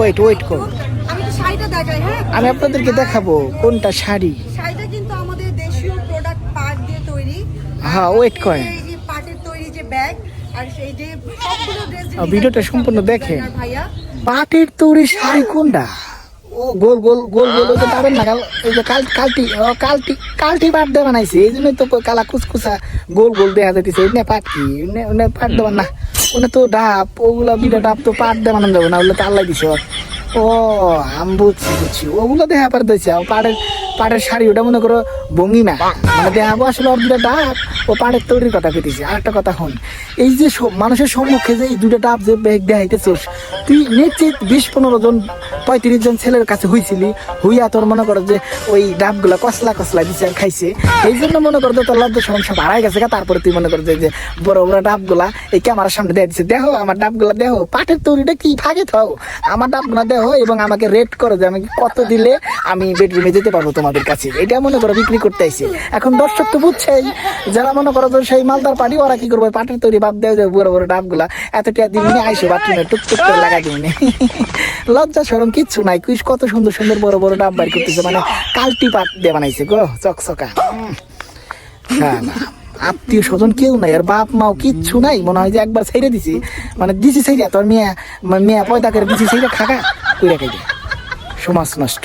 Wait, wait করুন। আমি তো শাড়িটা দেখাই হ্যাঁ? আমি আপনাদেরকে দেখাবো কোনটা শাড়ি। শাড়িটা কিন্তু আমাদের দেশীয় প্রোডাক্ট পাট দিয়ে তৈরি। হ্যাঁ, wait করেন। এই যে পাটের তৈরি যে ব্যাগ আর সেই যে সবগুলো ড্রেস ভিডিওটা সম্পূর্ণ দেখেন। ভাইয়া। পাটের তৈরি শাড়ি কোনটা? ও। গোল গোল গোল গোল ওই পাবেন না কাল যে কাল কালটি কালটি কালটি পাট দিয়ে বানাইছে এই জন্যই তো কালা কুচকুচা গোল গোল দেখা যাইতেছে। ওই পাট কি? ওনে পাট দেওয়ার না। ওনে তো ডাব, ওগুলা বিরা ডাব তো পাট দিয়ে বানানো যাবে, না ওগুলো তো আল্লাহ দিছে। ও, আমি বুঝছি বুঝছি। ওগুলো দেখা পার দিয়েছে পাটের পাটের শাড়ি ওটা মনে করো ভঙ্গিমা মানে দেখাবো আসলে ওর দুটা ডাব ও পাটের তৈরির কথা পেতেছি আর একটা কথা হন এই যে মানুষের সম্মুখে যে এই দুটো ডাব যে ব্যাগ দেখাইতেছোস তুই নিশ্চিত বিশ পনেরো জন পঁয়ত্রিশ জন ছেলের কাছে হইছিলি হইয়া তোর মনে করো যে ওই ডাবগুলা কসলা কসলা দিছে আর খাইছে। এই জন্য মনে করো তোর লজ্জা সমস্যা বাড়াই গেছে গা, তারপরে তুই মনে করো যে বড় বড় ডাবগুলা এই ক্যামেরার সামনে দিয়ে দিচ্ছে দেখো আমার ডাবগুলা দেখো পাটের তৈরিটা কি ফাঁকে থাও? আমার ডাবগুলা দেখো এবং আমাকে রেট করো যে আমি কত দিলে আমি বেডরুমে যেতে পারব তোমাদের কাছে। এটা মনে করো বিক্রি করতে এখন দর্শক তো বুঝছেই, যারা মনে করো সেই মালদার পার্টি ওরা কি করবে? পাটের তৈরি বাদ দেয় যে বড় বড় ডাবগুলা। এতটা দিন দিবি আইসো বাথরুমে টুকটুক করে লাগাই দিবি লজ্জা সরম, কিচ্ছু নাই। কুইস, কত সুন্দর সুন্দর বড় বড় ডাব বাইর করতেছে। মানে কালটি পাট দিয়ে বানাইছে গো, চকচকা। না আত্মীয় স্বজন কেউ নাই, আর বাপ মাও কিচ্ছু নাই। মনে হয় যে একবার ছেড়ে দিছি। মানে দিছি ছেড়ে, তোর মেয়ে মেয়ে পয়দা করে দিছি, ছেড়ে খাকা কইরা খাইবে। সমাজ নষ্ট।